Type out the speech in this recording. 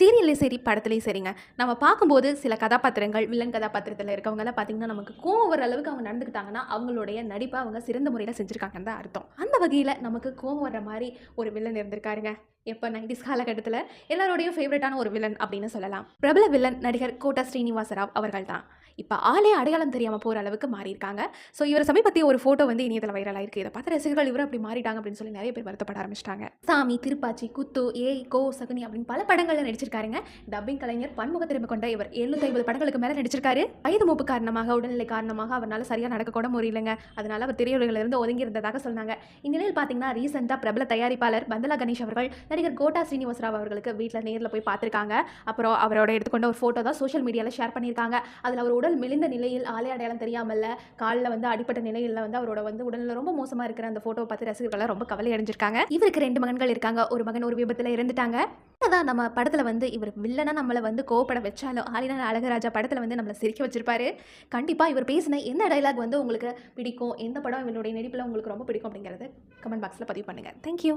சீரியல்லையும் சரி படத்துலையும் சரிங்க. நம்ம பார்க்கும்போது சில கதாபாத்திரங்கள் வில்லன் கதாபாத்திரத்தில் இருக்கவங்கலாம் பார்த்தீங்கன்னா நமக்கு கோவம் வர அளவுக்கு அவங்க நடந்துக்கிட்டாங்கன்னா அவங்களுடைய நடிப்பை அவங்க சிறந்த முறையில் செஞ்சுருக்காங்கன்னு தான் அர்த்தம். அந்த வகையில் நமக்கு கோவம் வர்ற மாதிரி ஒரு வில்லன் இருந்திருக்காருங்க. எப்போ நைன்டிஸ் காலகட்டத்தில் எல்லாரோடையும் ஃபேவரட்டான ஒரு வில்லன் அப்படின்னு சொல்லலாம். பிரபல வில்லன் நடிகர் கோட்டா ஸ்ரீனிவாச ராவ் அவர்கள் தான் இப்போ ஆளே அடையாளம் தெரியாமல் போகிற அளவுக்கு மாறியிருக்காங்க. ஸோ இவர் சமீபத்திய ஒரு ஃபோட்டோ வந்து இணையத்தில் வைரல் ஆயிருக்கு. இதை பார்த்து ரசிகர்கள் இவர் அப்படி மாறிட்டாங்க அப்படின்னு சொல்லி நிறைய பேர் வருத்தப்பட ஆரம்பிச்சிட்டாங்க. சாமி திருப்பாச்சி குத்து ஏய் கோ சகுனி அப்படின்னு பல படங்களில் நடிச்சிருக்காருங்க. டப்பிங் கலைஞர் பன்முக திறமை கொண்ட இவர் எழுநூத்தி ஐம்பது படங்களுக்கு மேலே நடிச்சிருக்காரு. வயது மூப்பு காரணமாக உடல்நிலை காரணமாக அவரால் சரியாக நடக்க கூட முடியலங்க. அதனால அவர் திரையுலகிலிருந்து ஒதுங்கி இருந்ததாக சொன்னாங்க. இந்நிலையில் பார்த்தீங்கன்னா ரீசெண்டாக பிரபல தயாரிப்பாளர் பந்தலா கணேஷ் அவர்கள் நடிகர் கோட்டா ஸ்ரீனிவாசராவ் அவர்களுக்கு வீட்டில் நேரில் போய் பார்த்துருக்காங்க அப்புறம் அவரோட எடுத்துக்கொண்ட ஒரு ஃபோட்டோ தான் சோஷியல் மீடியாவில் ஷேர் பண்ணியிருக்காங்க. அதில் அவர் உடல் மெலிந்த நிலையில் ஆலை அடையாளம் தெரியாமல் காலில் வந்து அடிப்பட்ட நிலையில் வந்து அவரோட வந்து உடலில் ரொம்ப மோசமாக இருக்கிற அந்த ஃபோட்டோவை பார்த்து ரசிகர்கள்லாம் ரொம்ப கவலை அடைஞ்சிருக்காங்க. இவருக்கு ரெண்டு மகன்கள் இருக்காங்க. ஒரு மகன் ஒரு விபத்தில் இறந்துட்டாங்க. அதான் நம்ம படத்தில் வந்து இவர் வில்லனா நம்மளை வந்து கோவப்பட வச்சாலும் ஆலினா அழகராஜா படத்தில் வந்து நம்மளை சிரிக்க வச்சிருப்பாரு. கண்டிப்பாக இவர் பேசின எந்த டைலாக் வந்து உங்களுக்கு பிடிக்கும்? எந்த படம் இவருடைய நடிப்பில் உங்களுக்கு ரொம்ப பிடிக்கும் அப்படிங்கிறது கமெண்ட் பாக்ஸில் பதிவு பண்ணுங்கள் தேங்க்யூ